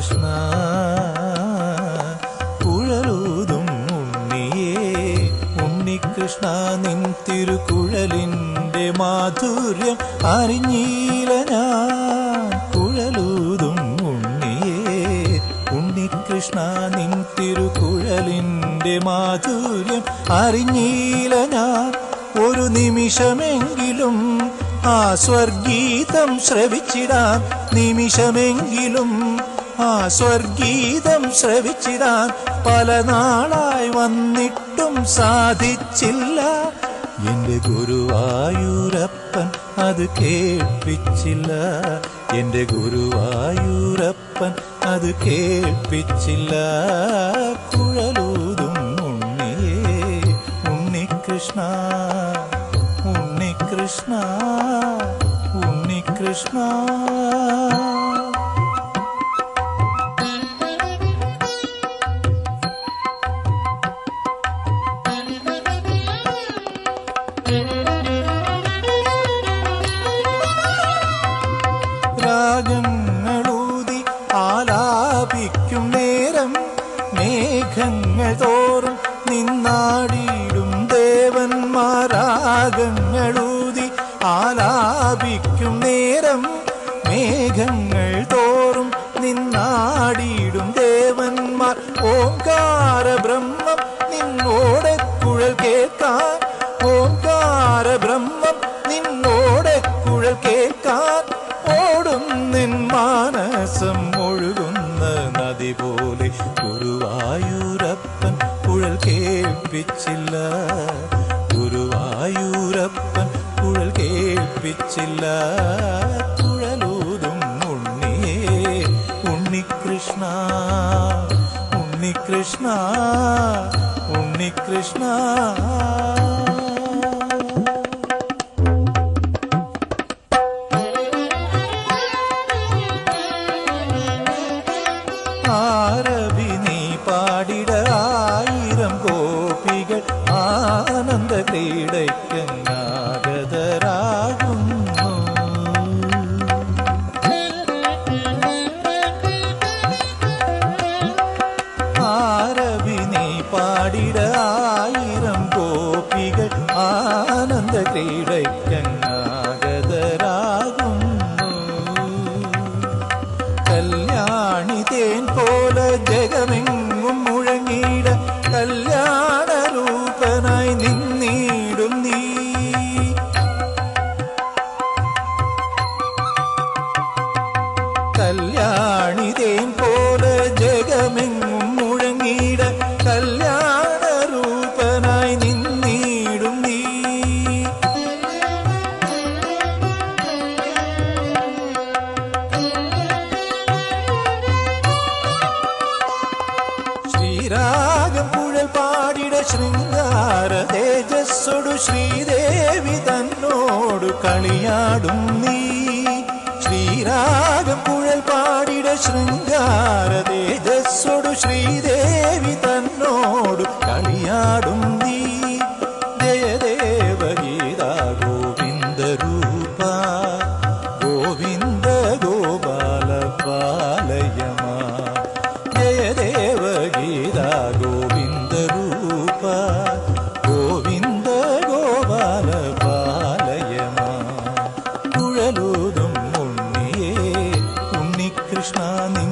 കൃഷ്ണ കുഴലൂതും ഉണ്ണിയേ ഉണ്ണികൃഷ്ണ നിൻ തിരുക്കുഴലിന്റെ മാധുര്യം അറിഞ്ഞീല ഞാൻ കുഴലൂതും ഉണ്ണിയേ ഉണ്ണികൃഷ്ണ നിൻ തിരുക്കുഴലിന്റെ മാധുര്യം അറിഞ്ഞീല ഞാൻ ഒരു നിമിഷമെങ്കിലും ആ സ്വർഗീതം ശ്രവിച്ചിടാം. നിമിഷമെങ്കിലും ആ സ്വർഗീതം ശ്രവിച്ചിടാൻ പല നാളായി വന്നിട്ടും സാധിച്ചില്ല. എന്റെ ഗുരുവായൂരപ്പൻ അത് കേൾപ്പിച്ചില്ല. എന്റെ ഗുരുവായൂരപ്പൻ അത് കേൾപ്പിച്ചില്ല. കുഴലൂതും ഉണ്ണിയേ ഉണ്ണികൃഷ്ണ ഉണ്ണികൃഷ്ണ ഉണ്ണികൃഷ്ണ. ആലാപിക്കും നേരം മേഘങ്ങൾ തോറും നിന്നാടിയിടും ദേവന്മാർ. ഓംകാര ബ്രഹ്മം നിന്നോടെ കുഴൽ കേൾക്കാൻ. ഓംകാര ബ്രഹ്മം നിന്നോടെ കുഴൽ കേൾക്കാൻ. ഓടും നിൻ മാനസം ഒഴുകുന്ന നദി പോലെ ഗുരുവായൂരപ്പൻ കുഴൽ കേൾപ്പിച്ചില്ല. കേൾപ്പിച്ചില്ല കുഴലൂതും ഉണ്ണിയേ ഉണ്ണികൃഷ്ണ ഉണ്ണികൃഷ്ണ ഉണ്ണികൃഷ്ണ. ആരവി നീ പാടിട ആയിരം ഗോപികൾ ആനന്ദ ക്രീഡയ്ക്കങ്ങാഗതരാകുന്നു കല്യാണി തേൻ പോലെ ജഗമെങ്ങും മുഴങ്ങിട കല്യാണ രൂപനായി നിന്നീടും നീ. ശ്രീരാഗം കുഴൽ പാടിട ശൃംഗാര തേജസ്സൊടു ശ്രീദേവി തന്നോട് കളിയാടും നീ. കാവ്യൽ പാടിട ശൃംഗാര തേജസ്സോടു ശ്രീദേവി തന്നോടു കളിയാടും നീ. ജയദേവഗീത ഗോവിന്ദ രൂപ ഗോവിന്ദ ഗോപാല പാലയമ. ജയദേവഗീത ഗോവിന്ദ രൂപ ഗോവിന്ദ ഗോപാല പാലയമ. കുഴലൂതും Krishna